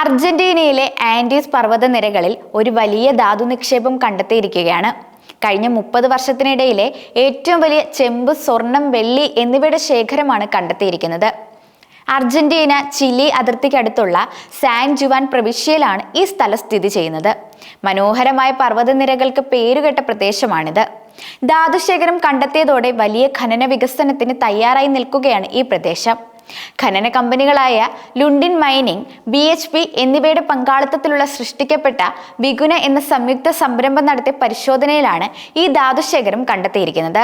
അർജന്റീനയിലെ Andes പർവതനിരകളിൽ ഒരു വലിയ ധാതു നിക്ഷേപം കണ്ടെത്തിയിരിക്കുകയാണ്. കഴിഞ്ഞ മുപ്പത് വർഷത്തിനിടയിലെ ഏറ്റവും വലിയ ചെമ്പ് സ്വർണം വെള്ളി എന്നിവയുടെ ശേഖരമാണ് കണ്ടെത്തിയിരിക്കുന്നത്. അർജന്റീന ചിലി അതിർത്തിക്കടുത്തുള്ള സാൻ ജുവാൻ പ്രവിശ്യയിലാണ് ഈ സ്ഥലം സ്ഥിതി ചെയ്യുന്നത്. മനോഹരമായ പർവതനിരകൾക്ക് പേരുകെട്ട പ്രദേശമാണിത്. ധാതുശേഖരം കണ്ടെത്തിയതോടെ വലിയ ഖനന വികസനത്തിന് തയ്യാറായി നിൽക്കുകയാണ് ഈ പ്രദേശം. ഖനന കമ്പനികളായ Lundin mining B H P എന്നിവയുടെ പങ്കാളിത്തത്തിലുള്ള സൃഷ്ടിക്കപ്പെട്ട വിഗുന എന്ന സംയുക്ത സംരംഭം നടത്തിയ പരിശോധനയിലാണ് ഈ ധാതുശേഖരം കണ്ടെത്തിയിരിക്കുന്നത്.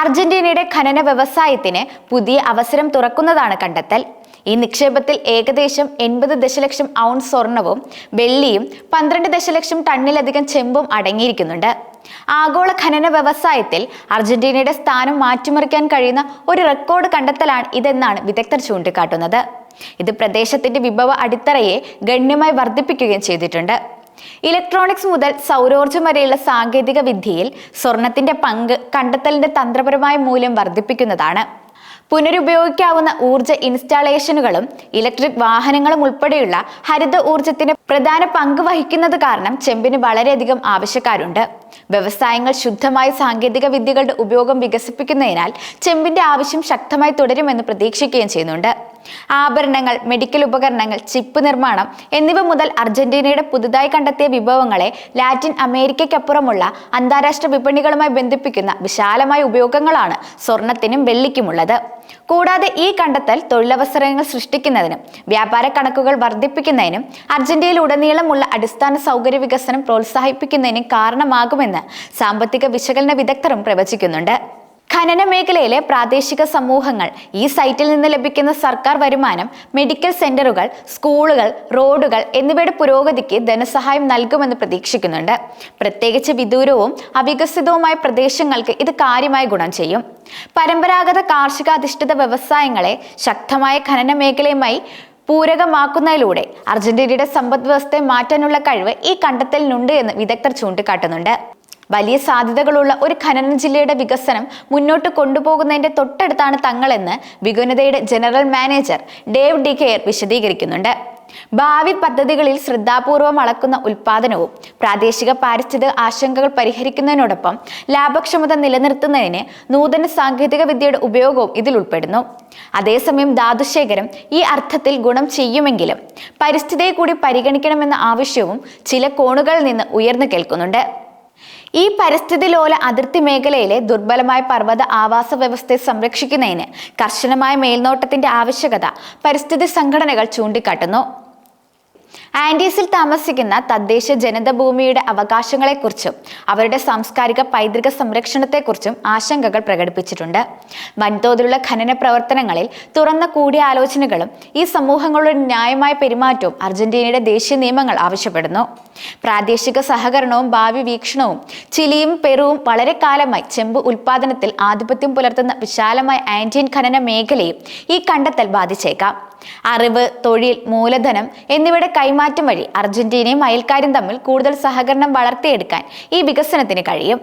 അർജന്റീനയുടെ ഖനന വ്യവസായത്തിന് പുതിയ അവസരം തുറക്കുന്നതാണ് കണ്ടെത്തൽ. ഈ നിക്ഷേപത്തിൽ ഏകദേശം എൺപത് ദശലക്ഷം ഔൺസ് സ്വർണവും വെള്ളിയും പന്ത്രണ്ട് ദശലക്ഷം ടണ്ണിലധികം ചെമ്പും അടങ്ങിയിരിക്കുന്നുണ്ട്. ആഗോള ഖനന വ്യവസായത്തിൽ അർജന്റീനയുടെ സ്ഥാനം മാറ്റിമറിക്കാൻ കഴിയുന്ന ഒരു റെക്കോർഡ് കണ്ടെത്തലാണ് ഇതെന്നാണ് വിദഗ്ധർ ചൂണ്ടിക്കാട്ടുന്നത്. ഇത് പ്രദേശത്തിന്റെ വിഭവ അടിത്തറയെ ഗണ്യമായി വർദ്ധിപ്പിക്കുകയും ചെയ്തിട്ടുണ്ട്. ഇലക്ട്രോണിക്സ് മുതൽ സൗരോർജം വരെയുള്ള സാങ്കേതിക വിദ്യയിൽ സ്വർണത്തിന്റെ പങ്ക് കണ്ടെത്തലിന്റെ തന്ത്രപരമായ മൂല്യം വർദ്ധിപ്പിക്കുന്നതാണ്. പുനരുപയോഗിക്കാവുന്ന ഊർജ ഇൻസ്റ്റാളേഷനുകളും ഇലക്ട്രിക് വാഹനങ്ങളും ഉൾപ്പെടെയുള്ള ഹരിത ഊർജത്തിന് പ്രധാന പങ്ക് വഹിക്കുന്നത് കാരണം ചെമ്പിന് വളരെയധികം ആവശ്യക്കാരുണ്ട്. വ്യവസായങ്ങൾ ശുദ്ധമായ സാങ്കേതിക വിദ്യകളുടെ ഉപയോഗം വികസിപ്പിക്കുന്നതിനാൽ ചെമ്പിന്റെ ആവശ്യം ശക്തമായി തുടരുമെന്ന് പ്രതീക്ഷിക്കുകയും ചെയ്യുന്നുണ്ട്. ആഭരണങ്ങൾ മെഡിക്കൽ ഉപകരണങ്ങൾ ചിപ്പ് നിർമ്മാണം എന്നിവ മുതൽ അർജന്റീനയുടെ പുതുതായി കണ്ടെത്തിയ വിഭവങ്ങളെ ലാറ്റിൻ അമേരിക്കയ്ക്കപ്പുറമുള്ള അന്താരാഷ്ട്ര വിപണികളുമായി ബന്ധിപ്പിക്കുന്ന വിശാലമായ ഉപയോഗങ്ങളാണ് സ്വർണത്തിനും വെള്ളിക്കുമുള്ളത്. കൂടാതെ ഈ കണ്ടെത്തൽ തൊഴിലവസരങ്ങൾ സൃഷ്ടിക്കുന്നതിനും വ്യാപാര കണക്കുകൾ വർദ്ധിപ്പിക്കുന്നതിനും അർജന്റീനയിൽ ഉടനീളമുള്ള അടിസ്ഥാന സൗകര്യ വികസനം പ്രോത്സാഹിപ്പിക്കുന്നതിനും കാരണമാകുമെന്ന് സാമ്പത്തിക വിശകലന വിദഗ്ധരും പ്രവചിക്കുന്നുണ്ട്. ഖനന മേഖലയിലെ പ്രാദേശിക സമൂഹങ്ങൾ ഈ സൈറ്റിൽ നിന്ന് ലഭിക്കുന്ന സർക്കാർ വരുമാനം മെഡിക്കൽ സെന്ററുകൾ സ്കൂളുകൾ റോഡുകൾ എന്നിവയുടെ പുരോഗതിക്ക് ധനസഹായം നൽകുമെന്ന് പ്രതീക്ഷിക്കുന്നുണ്ട്. പ്രത്യേകിച്ച് വിദൂരവും അവികസിതവുമായ പ്രദേശങ്ങൾക്ക് ഇത് കാര്യമായി ഗുണം ചെയ്യും. പരമ്പരാഗത കാർഷികാധിഷ്ഠിത വ്യവസായങ്ങളെ ശക്തമായ ഖനന മേഖലയുമായി പൂരകമാക്കുന്നതിലൂടെ അർജന്റീനയുടെ സമ്പദ് വ്യവസ്ഥയെ മാറ്റാനുള്ള കഴിവ് ഈ കണ്ടെത്തലിനുണ്ട് എന്ന് വിദഗ്ധർ ചൂണ്ടിക്കാട്ടുന്നുണ്ട്. വലിയ സാധ്യതകളുള്ള ഒരു ഖനന ജില്ലയുടെ വികസനം മുന്നോട്ട് കൊണ്ടുപോകുന്നതിന്റെ തൊട്ടടുത്താണ് തങ്ങളെന്ന് വിഗുനതയുടെ ജനറൽ മാനേജർ ഡേവ് ഡികെയർ വിശദീകരിക്കുന്നുണ്ട്. ഭാവി പദ്ധതികളിൽ ശ്രദ്ധാപൂർവം അളക്കുന്ന ഉൽപാദനവും പ്രാദേശിക പാരിസ്ഥിതിക ആശങ്കകൾ പരിഹരിക്കുന്നതിനോടൊപ്പം ലാഭക്ഷമത നിലനിർത്തുന്നതിന് നൂതന സാങ്കേതിക വിദ്യയുടെ ഉപയോഗവും ഇതിൽ ഉൾപ്പെടുന്നു. അതേസമയം ധാതുശേഖരം ഈ അർത്ഥത്തിൽ ഗുണം ചെയ്യുമെങ്കിലും പരിസ്ഥിതിയെ കൂടി പരിഗണിക്കണമെന്ന ആവശ്യവും ചില കോണുകളിൽ നിന്ന് ഉയർന്നു കേൾക്കുന്നുണ്ട്. ഈ പരിസ്ഥിതി ലോല അതിർത്തി മേഖലയിലെ ദുർബലമായ പർവത ആവാസ വ്യവസ്ഥയെ സംരക്ഷിക്കുന്നതിന് കർശനമായ മേൽനോട്ടത്തിന്റെ ആവശ്യകത പരിസ്ഥിതി സംഘടനകൾ ചൂണ്ടിക്കാട്ടുന്നു. ആൻഡീസിൽ താമസിക്കുന്ന തദ്ദേശ ജനത ഭൂമിയുടെ അവകാശങ്ങളെക്കുറിച്ചും അവരുടെ സാംസ്കാരിക പൈതൃക സംരക്ഷണത്തെക്കുറിച്ചും ആശങ്കകൾ പ്രകടിപ്പിച്ചിട്ടുണ്ട്. വൻതോതിലുള്ള ഖനന പ്രവർത്തനങ്ങളിൽ തുറന്ന കൂടിയാലോചനകളും ഈ സമൂഹങ്ങളുടെ ന്യായമായ പെരുമാറ്റവും അർജന്റീനയുടെ ദേശീയ നിയമങ്ങൾ ആവശ്യപ്പെടുന്നു. പ്രാദേശിക സഹകരണവും ഭാവി വീക്ഷണവും ചിലിയും പെറുവും വളരെ കാലമായി ചെമ്പ് ഉൽപാദനത്തിൽ ആധിപത്യം പുലർത്തുന്ന വിശാലമായ ആൻഡിയൻ ഖനന മേഖലയും ഈ കണ്ടെത്തൽ ബാധിച്ചേക്കാം. അറിവ് തൊഴിൽ മൂലധനം എന്നിവയുടെ കൈമാറ്റം വഴി അർജന്റീനയും അയൽക്കാരും തമ്മിൽ കൂടുതൽ സഹകരണം വളർത്തിയെടുക്കാൻ ഈ വികസനത്തിന് കഴിയും.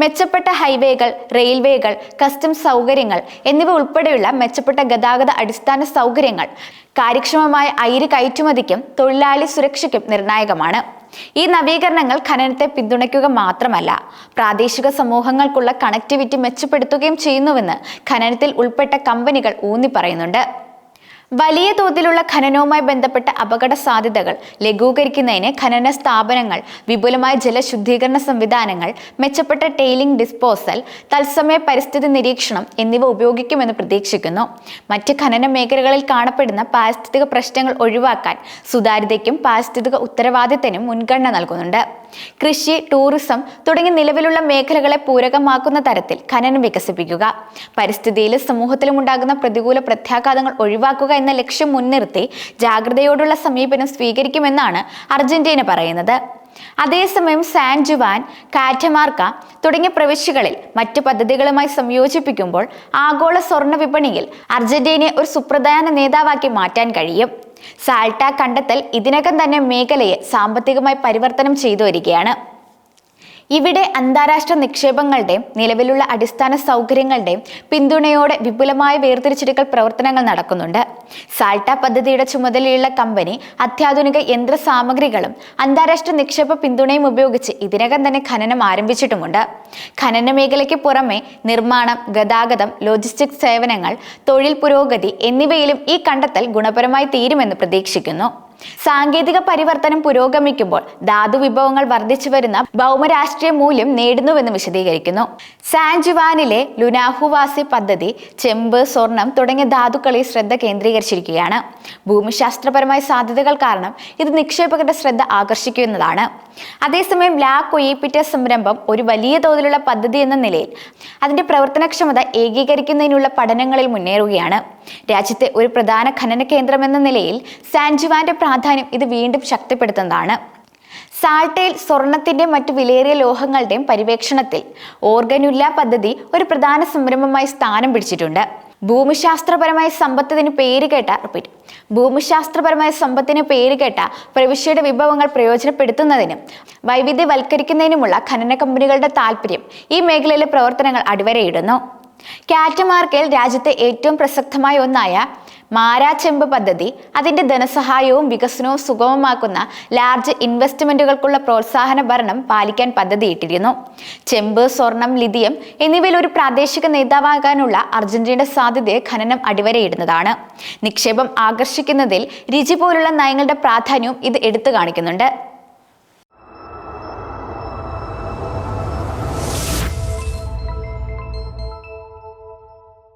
മെച്ചപ്പെട്ട ഹൈവേകൾ റെയിൽവേകൾ കസ്റ്റംസ് സൗകര്യങ്ങൾ എന്നിവ ഉൾപ്പെടെയുള്ള മെച്ചപ്പെട്ട ഗതാഗത അടിസ്ഥാന സൗകര്യങ്ങൾ കാര്യക്ഷമമായ അയിര് കയറ്റുമതിക്കും തൊഴിലാളി സുരക്ഷയ്ക്കും നിർണായകമാണ്. ഈ നവീകരണങ്ങൾ ഖനനത്തെ പിന്തുണയ്ക്കുക മാത്രമല്ല പ്രാദേശിക സമൂഹങ്ങൾക്കുള്ള കണക്ടിവിറ്റി മെച്ചപ്പെടുത്തുകയും ചെയ്യുന്നുവെന്ന് ഖനനത്തിൽ ഉൾപ്പെട്ട കമ്പനികൾ ഊന്നി പറയുന്നുണ്ട് വലിയ തോതിലുള്ള ഖനനവുമായി ബന്ധപ്പെട്ട അപകട സാധ്യതകൾ ലഘൂകരിക്കുന്നതിന് ഖനന സ്ഥാപനങ്ങൾ വിപുലമായ ജലശുദ്ധീകരണ സംവിധാനങ്ങൾ മെച്ചപ്പെട്ട ടെയിലിംഗ് ഡിസ്പോസൽ തത്സമയ പരിസ്ഥിതി നിരീക്ഷണം എന്നിവ ഉപയോഗിക്കുമെന്ന് പ്രതീക്ഷിക്കുന്നു. മറ്റ് ഖനന മേഖലകളിൽ കാണപ്പെടുന്ന പാരിസ്ഥിതിക പ്രശ്നങ്ങൾ ഒഴിവാക്കാൻ സുതാര്യതയ്ക്കും പാരിസ്ഥിതിക ഉത്തരവാദിത്തനും മുൻഗണന നൽകുന്നുണ്ട്. കൃഷി ടൂറിസം തുടങ്ങി നിലവിലുള്ള മേഖലകളെ പൂരകമാക്കുന്ന തരത്തിൽ ഖനനം വികസിപ്പിക്കുക. പരിസ്ഥിതിയിലും സമൂഹത്തിലും ഉണ്ടാകുന്ന പ്രതികൂല പ്രത്യാഘാതങ്ങൾ ഒഴിവാക്കുക എന്ന ലക്ഷ്യം മുൻനിർത്തി ജാഗ്രതയോടുള്ള സമീപനം സ്വീകരിക്കുമെന്നാണ് അർജന്റീന പറയുന്നത്. അതേസമയം സാൻ ജുവാൻ കാറ്റമാർക്ക തുടങ്ങിയ പ്രവിശ്യകളിൽ മറ്റു പദ്ധതികളുമായി സംയോജിപ്പിക്കുമ്പോൾ ആഗോള സ്വർണ വിപണിയിൽ അർജന്റീനയെ ഒരു സുപ്രധാന നേതാവാക്കി മാറ്റാൻ കഴിയും. സാൾട്ട കണ്ടെത്തൽ ഇതിനകം തന്നെ മേഖലയെ സാമ്പത്തികമായി പരിവർത്തനം ചെയ്തു വരികയാണ്. ഇവിടെ അന്താരാഷ്ട്ര നിക്ഷേപങ്ങളുടെയും നിലവിലുള്ള അടിസ്ഥാന സൗകര്യങ്ങളുടെയും പിന്തുണയോടെ വിപുലമായ വേർതിരിച്ചെടുക്കൽ പ്രവർത്തനങ്ങൾ നടക്കുന്നുണ്ട്. സാൾട്ട പദ്ധതിയുടെ ചുമതലയുള്ള കമ്പനി അത്യാധുനിക യന്ത്ര സാമഗ്രികളും അന്താരാഷ്ട്ര നിക്ഷേപ പിന്തുണയും ഉപയോഗിച്ച് ഇതിനകം തന്നെ ഖനനം ആരംഭിച്ചിട്ടുമുണ്ട്. ഖനന മേഖലയ്ക്ക് പുറമെ നിർമ്മാണം ഗതാഗതം ലോജിസ്റ്റിക്സ് സേവനങ്ങൾ തൊഴിൽ പുരോഗതി എന്നിവയിലും ഈ കണ്ടെത്തൽ ഗുണപരമായി തീരുമെന്ന് പ്രതീക്ഷിക്കുന്നു. സാങ്കേതിക പരിവർത്തനം പുരോഗമിക്കുമ്പോൾ ധാതു വിഭവങ്ങൾ വർദ്ധിച്ചു വരുന്ന ഭൗമരാഷ്ട്രീയ മൂല്യം നേടുന്നുവെന്ന് വിശദീകരിക്കുന്നു. സാൻജുവാനിലെ ലുനാഹുവാസി പദ്ധതി ചെമ്പ് സ്വർണം തുടങ്ങിയ ധാതുക്കളിൽ ശ്രദ്ധ കേന്ദ്രീകരിച്ചിരിക്കുകയാണ്. ഭൂമിശാസ്ത്രപരമായ സാധ്യതകൾ കാരണം ഇത് നിക്ഷേപകരുടെ ശ്രദ്ധ ആകർഷിക്കുന്നതാണ്. അതേസമയം ലാ കൊയ്യിപ്പിറ്റ സംരംഭം ഒരു വലിയ തോതിലുള്ള പദ്ധതി എന്ന നിലയിൽ അതിന്റെ പ്രവർത്തനക്ഷമത ഏകീകരിക്കുന്നതിനുള്ള പഠനങ്ങളിൽ മുന്നേറുകയാണ്. രാജ്യത്തെ ഒരു പ്രധാന ഖനന കേന്ദ്രം എന്ന നിലയിൽ സാൻജുവാന്റെ പ്രാധാന്യം ഇത് വീണ്ടും ശക്തിപ്പെടുത്തുന്നതാണ്. സാൾട്ടയിൽ സ്വർണത്തിന്റെ മറ്റു വിലയേറിയ ലോഹങ്ങളുടെയും പരിവേക്ഷണത്തിൽ ഓർഗനുല്ല പദ്ധതി ഒരു പ്രധാന സംരംഭമായി സ്ഥാനം പിടിച്ചിട്ടുണ്ട്. ഭൂമിശാസ്ത്രപരമായ സമ്പത്തിന് പേരുകേട്ട റിപ്പീറ്റ് ഭൂമിശാസ്ത്രപരമായ സമ്പത്തിന് പേരുകേട്ട പ്രവിശ്യയുടെ വിഭവങ്ങൾ പ്രയോജനപ്പെടുത്തുന്നതിനും വൈവിധ്യവൽക്കരിക്കുന്നതിനുമുള്ള ഖനന കമ്പനികളുടെ താല്പര്യം ഈ മേഖലയിലെ പ്രവർത്തനങ്ങൾ അടിവരയിടുന്നു. കാറ്റമാർക്കയിൽ രാജ്യത്തെ ഏറ്റവും പ്രസക്തമായ ഒന്നായ മാരാചെമ്പ് പദ്ധതി അതിന്റെ ധനസഹായവും വികസനവും സുഗമമാക്കുന്ന ലാർജ് ഇൻവെസ്റ്റ്മെന്റുകൾക്കുള്ള പ്രോത്സാഹന ഭരണം പാലിക്കാൻ പദ്ധതിയിട്ടിരുന്നു. ചെമ്പ് സ്വർണം ലിഥിയം എന്നിവയിൽ ഒരു പ്രാദേശിക നേതാവാകാനുള്ള അർജന്റീനയുടെ സാധ്യതയെ ഖനനം അടിവരയിടുന്നതാണ്. നിക്ഷേപം ആകർഷിക്കുന്നതിൽ രുചി പോലുള്ള നയങ്ങളുടെ പ്രാധാന്യവും ഇത് എടുത്തു കാണിക്കുന്നുണ്ട്.